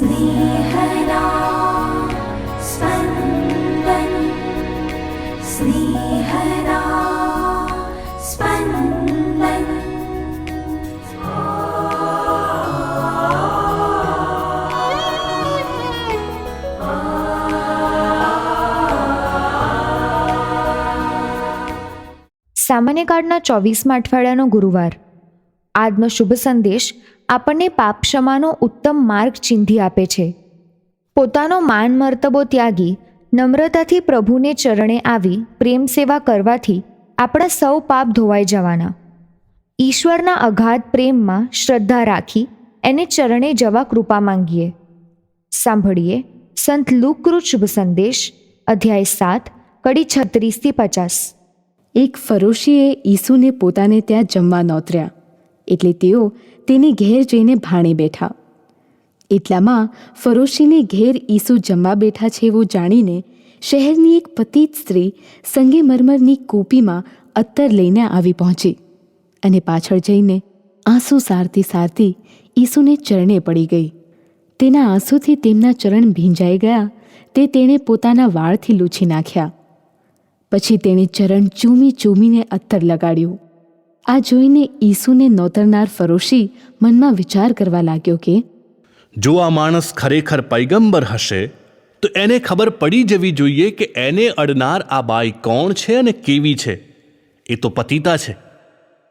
स्नेहदा स्पन्दन् स्नेहदा स्पन्दन् સામાન્ય કાળના ચોવીસમા અઠવાડિયાનો ગુરુવાર આજનો શુભ સંદેશ આપણને પાપ ક્ષમાનો ઉત્તમ માર્ગ ચિંધી આપે છે. પોતાનો માન મર્તબો ત્યાગી, નમ્રતાથી પ્રભુને ચરણે આવી પ્રેમ સેવા કરવાથી આપણા સૌ પાપ ધોવાઈ જવાના. ઈશ્વરના અગાધ પ્રેમમાં શ્રદ્ધા રાખી એને ચરણે જવા કૃપા માંગીએ. સાંભળીએ સંત લુકૃત શુભ સંદેશ, અધ્યાય સાત, કડી છત્રીસથી પચાસ. એક ફરોશીએ ઈસુને પોતાને ત્યાં જમવા નોતર્યા. એટલે તેઓ તેની ઘેર જઈને ભાણે બેઠા. એટલામાં ફરોશીને ઘેર ઈસુ જમવા બેઠા છે એવું જાણીને શહેરની એક પતિત સ્ત્રી સંગેમરમરની કોપીમાં અત્તર લઈને આવી પહોંચી અને પાછળ જઈને આંસુ સારતી સારતી ઈસુને ચરણે પડી ગઈ. તેના આંસુથી તેમના ચરણ ભીંજાઈ ગયા, તે તેણે પોતાના વાળથી લૂછી નાખ્યા. પછી તેણે ચરણ ચૂમી ચૂમીને અત્તર લગાડ્યું. આ જોઈને ઈસુને નોતરનાર ફરોશી મનમાં વિચાર કરવા લાગ્યો કે જો આ માણસ ખરેખર પૈગંબર હશે તો એને ખબર પડી જવી જોઈએ કે એને અડનાર આ બાઈ કોણ છે અને કેવી છે. એ તો પતિતા છે.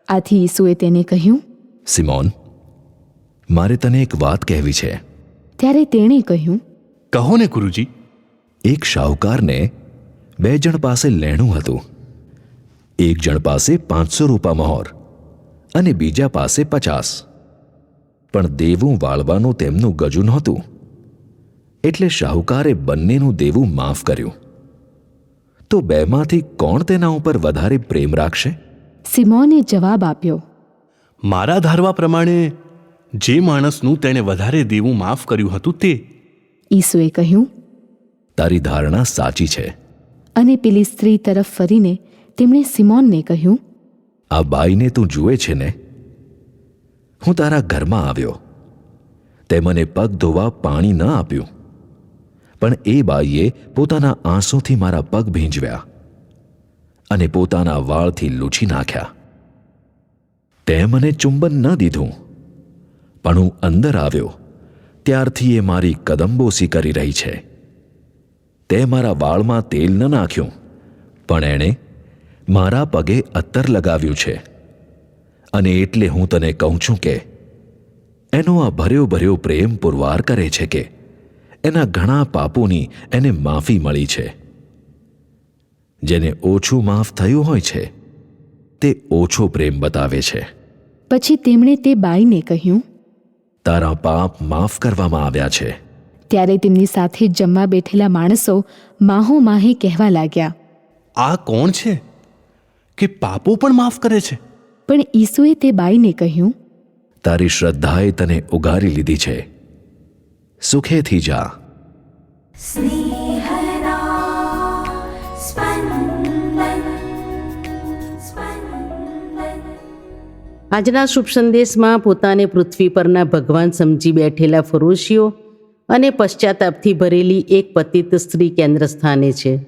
આથી ઈસુએ તેને કહ્યું સિમોન મારે તને એક વાત કહેવી છે. ત્યારે તેણે કહ્યું કહો ને ગુરુજી. એક શાહુકારને બે જણ પાસે લેણું હતું. એક જણ પાસે પાંચસો રૂપા મહોર અને બીજા પાસે પચાસ. પણ દેવું વાળવાનું તેમનું ગજુ નહોતું. એટલે શાહુકારે બંનેનું દેવું માફ કર્યું. તો બેમાંથી કોણ તેના ઉપર વધારે પ્રેમ રાખશે? સિમોને જવાબ આપ્યો મારા ધારવા પ્રમાણે જે માણસનું તેણે વધારે દેવું માફ કર્યું હતું તે. ઈસુએ કહ્યું તારી ધારણા સાચી છે. અને પેલી સ્ત્રી તરફ ફરીને તેમણે સિમોનને કહ્યું, આ બાઈને તું જુએ છે ને? હું તારા ઘરમાં આવ્યો. તે મને પગ ધોવા પાણી ન આપ્યું. પણ એ બાઈએ પોતાના આંસુથી મારા પગ ભીંજવ્યા અને પોતાના વાળથી લૂછી નાખ્યા. તે મને ચુંબન ન દીધું, પણ હું અંદર આવ્યો. ત્યારથી એ મારી કદમબોસી કરી રહી છે. તે મારા વાળમાં તેલ ન નાખ્યું, પણ એણે મારા પગે અત્તર લગાવ્યું છે. અને એટલે હું તને કહું છું કે એનો આ ભર્યો ભર્યો પ્રેમ પુરવાર કરે છે કે એના ઘણા પાપોની એને માફી મળી છે. જેને ઓછું માફ થયું હોય છે તે ઓછો પ્રેમ બતાવે છે. પછી તેમણે તે બાઈને કહ્યું તારા પાપ માફ કરવામાં આવ્યા છે. ત્યારે તેમની સાથે જમવા બેઠેલા માણસો માહો માહે કહેવા લાગ્યા આ કોણ છે? કે પાપો પણ માફ કરે છે? પણ ઈસુએ તે બાઈને કહ્યું તારી શ્રદ્ધાએ તને ઉગારી લીધી છે. સુખેથી જા. આજના શુભ સંદેશમાં પોતાને પૃથ્વી પરના ભગવાન સમજી બેઠેલા ફરોશીઓ અને પશ્ચાતાપથી ભરેલી એક પતિત સ્ત્રી કેન્દ્ર સ્થાને છે.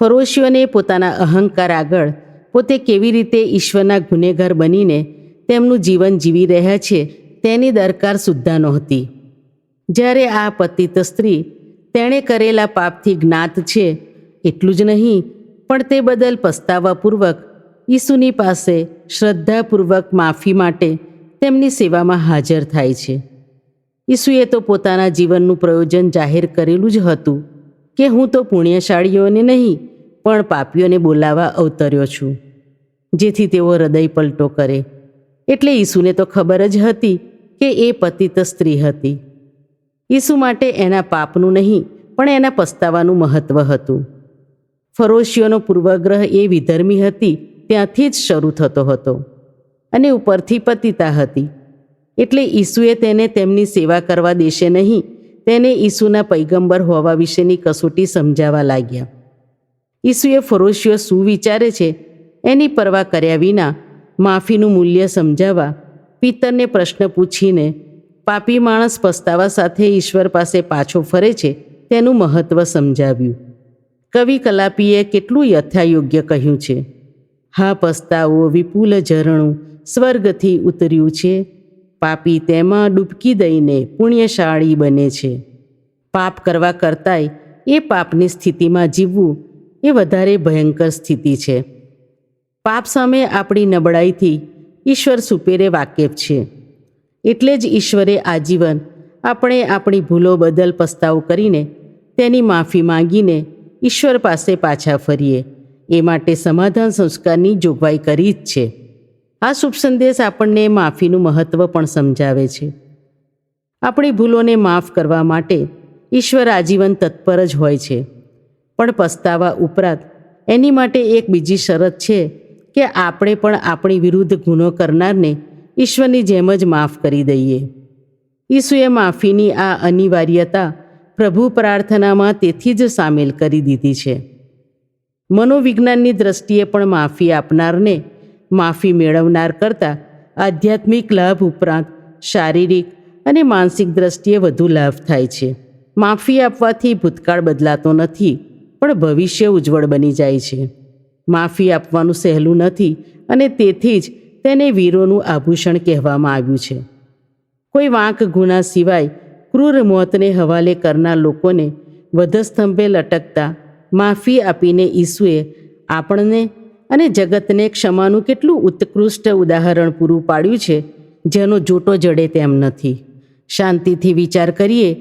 ફરોશીઓને પોતાના અહંકાર આગળ પોતે કેવી રીતે ઈશ્વરના ગુનેગાર બનીને તેમનું જીવન જીવી રહ્યા છે, તેની દરકાર સુદ્ધા નહોતી. જ્યારે આ પતિત સ્ત્રી તેણે કરેલા પાપથી જ્ઞાત છે, એટલું જ નહીં, પણ તે બદલ પસ્તાવાપૂર્વક ઈસુની પાસે શ્રદ્ધાપૂર્વક માફી માટે તેમની સેવામાં હાજર થાય છે. ઈસુએ તો પોતાના જીવનનું પ્રયોજન જાહેર કરેલું જ હતું કે હું તો પુણ્યશાળીઓને નહીં પણ પાપીઓને બોલાવવા અવતર્યો છું. જેથી તેઓ હૃદય પલટો કરે. એટલે ઈસુને તો ખબર જ હતી કે એ પતિત સ્ત્રી હતી. ઈસુ માટે એના પાપનું નહીં, પણ એના પસ્તાવાનું મહત્વ હતું. ફરોશીઓનો પૂર્વગ્રહ એ વિધર્મી હતી, ત્યાંથી જ શરૂ થતો હતો. અને ઉપરથી પતિતા હતી. એટલે ઈસુએ તેને તેમની સેવા કરવા દેશે નહીં, તેને ઈસુના પૈગંબર હોવા વિશેની કસોટી સમજાવવા લાગ્યા. ઈસુએ ફરોશીઓ શું વિચારે છે? એની પરવા કર્યા વિના માફીનું મૂલ્ય સમજાવવા પિત્તરને પ્રશ્ન પૂછીને, પાપી માણસ પસ્તાવા સાથે ઈશ્વર પાસે પાછો ફરે છે? તેનું મહત્ત્વ સમજાવ્યું. કવિ કલાપીએ કેટલું યથાયોગ્ય કહ્યું છે? હા પસ્તાવો વિપુલ ઝરણું સ્વર્ગથી ઉતર્યું છે. પાપી તેમાં ડૂબકી દઈને પુણ્યશાળી બને છે. પાપ કરવા કરતાંય એ પાપની સ્થિતિમાં જીવવું એ વધારે ભયંકર સ્થિતિ છે. પાપ સામે આપણી નબળાઈથી ઈશ્વર સુપેરે વાકેફ છે. એટલે જ ઈશ્વરે આજીવન આપણે આપણી ભૂલો બદલ પસ્તાવો કરીને તેની માફી માંગીને ઈશ્વર પાસે પાછા ફરીએ. એ માટે સમાધાન સંસ્કારની જોગવાઈ કરી જ છે. આ શુભ સંદેશ આપણને માફીનું મહત્ત્વ પણ સમજાવે છે. આપણી ભૂલોને માફ કરવા માટે ઈશ્વર આજીવન તત્પર જ હોય છે. પણ પસ્તાવા ઉપરાંત, એની માટે એક બીજી શરત છે કે આપણે પણ આપણી વિરુદ્ધ ગુનો કરનારને ઈશ્વરની જેમ જ માફ કરી દઈએ. ઈસુએ માફીની આ અનિવાર્યતા પ્રભુ પ્રાર્થનામાં તેથી જ સામેલ કરી દીધી છે. મનોવિજ્ઞાનની દ્રષ્ટિએ પણ માફી આપનારને માફી મેળવનાર કરતાં આધ્યાત્મિક લાભ ઉપરાંત શારીરિક અને માનસિક દ્રષ્ટિએ વધુ લાભ થાય છે. માફી આપવાથી ભૂતકાળ બદલાતો નથી. પણ ભવિષ્ય ઉજ્જવળ બની જાય છે. માફી આપવાનું સહેલું નથી અને તેથી જ તેને વીરોનું આભૂષણ કહેવામાં આવ્યું છે. કોઈ વાંક ગુના સિવાય ક્રૂર મોતને હવાલે કરનાર લોકોને વધસ્તંભે લટકતા માફી આપીને ઈસુએ આપણને અને જગતને ક્ષમાનું કેટલું ઉત્કૃષ્ટ ઉદાહરણ પૂરું પાડ્યું છે, જેનો જોટો જડે તેમ નથી. શાંતિથી વિચાર કરીએ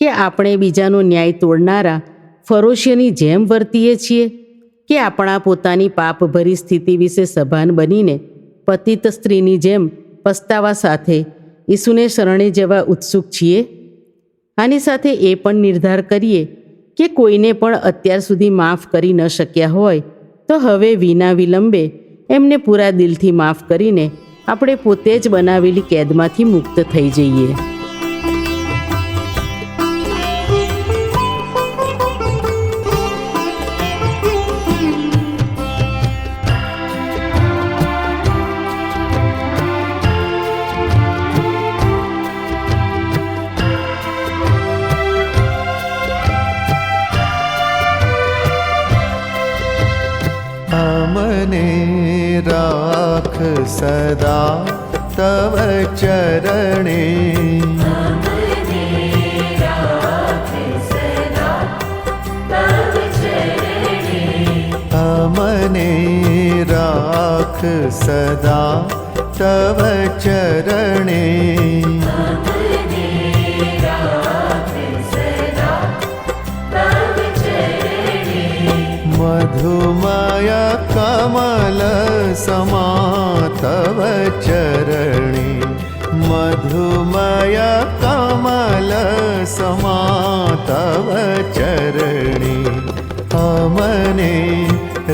કે આપણે બીજાનો ન્યાય તોડનારા ફરોશીની જેમ વર્તીએ છીએ કે આપણા પોતાની પાપભરી સ્થિતિ વિશે સભાન બનીને પતિત સ્ત્રીની જેમ પસ્તાવા સાથે ઈસુને શરણે જવા ઉત્સુક છીએ? આની સાથે એ પણ નિર્ધાર કરીએ કે કોઈને પણ અત્યાર સુધી માફ કરી ન શક્યા હોય તો હવે વિના વિલંબે એમને પૂરા દિલથી માફ કરીને આપણે પોતે જ બનાવેલી કેદમાંથી મુક્ત થઈ જઈએ. રાખ સદા તવ ચરણે અમને રાખ સદા તવ ચરણે મધુમય કમલ तव चरणे मधुमय कमल समा तव चरणे अमने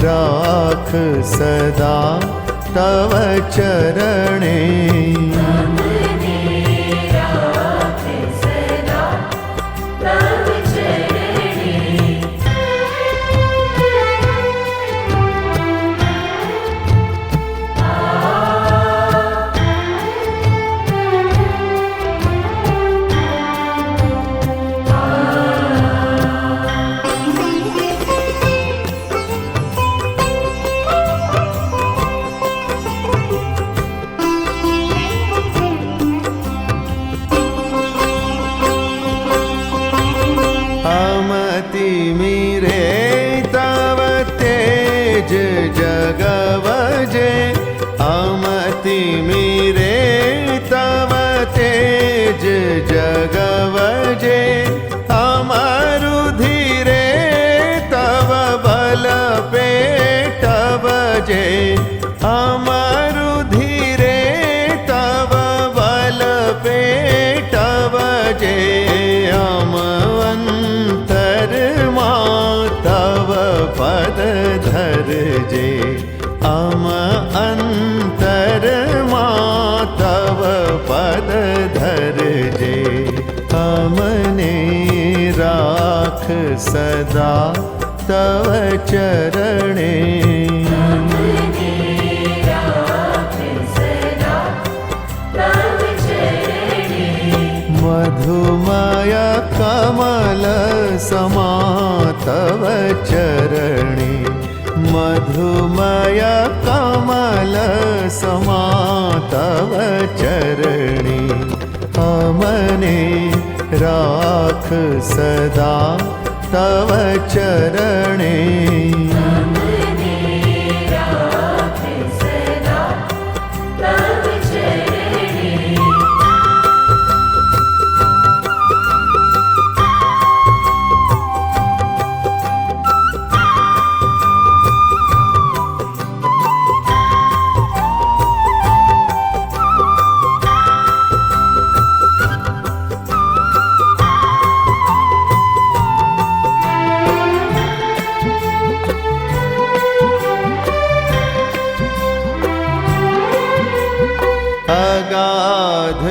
राख सदा तव चरणे। પેટવજે ધીરે તવ બલ પેટવજે. અમ અંતરમાં તવ પદ ધરજે. અમ અંતરમાં તવ પદ ધરજે. અમને રાખ સદા तव चरणे। मधुमय कमल समा तव चरणे। मधुमय कमल समा तव चरणे। अमने राख सदा तव चरणे अगाध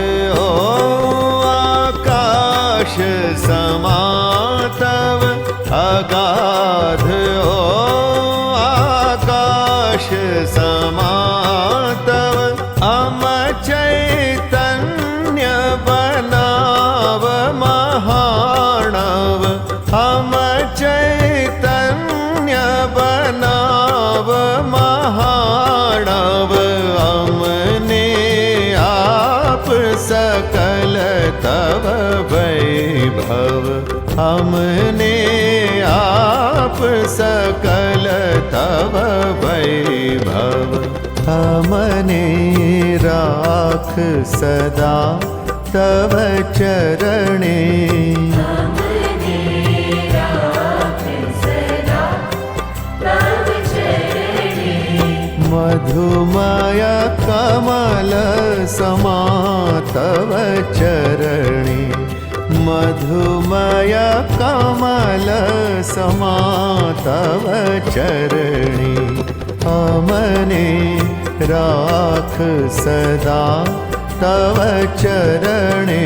सकल तव वैभव। हमने राख सदा तव चरणे। मधुमय कमल समा तव चरणे मधुमय कमल समा तव चरणे अमने राख सदा तव चरणे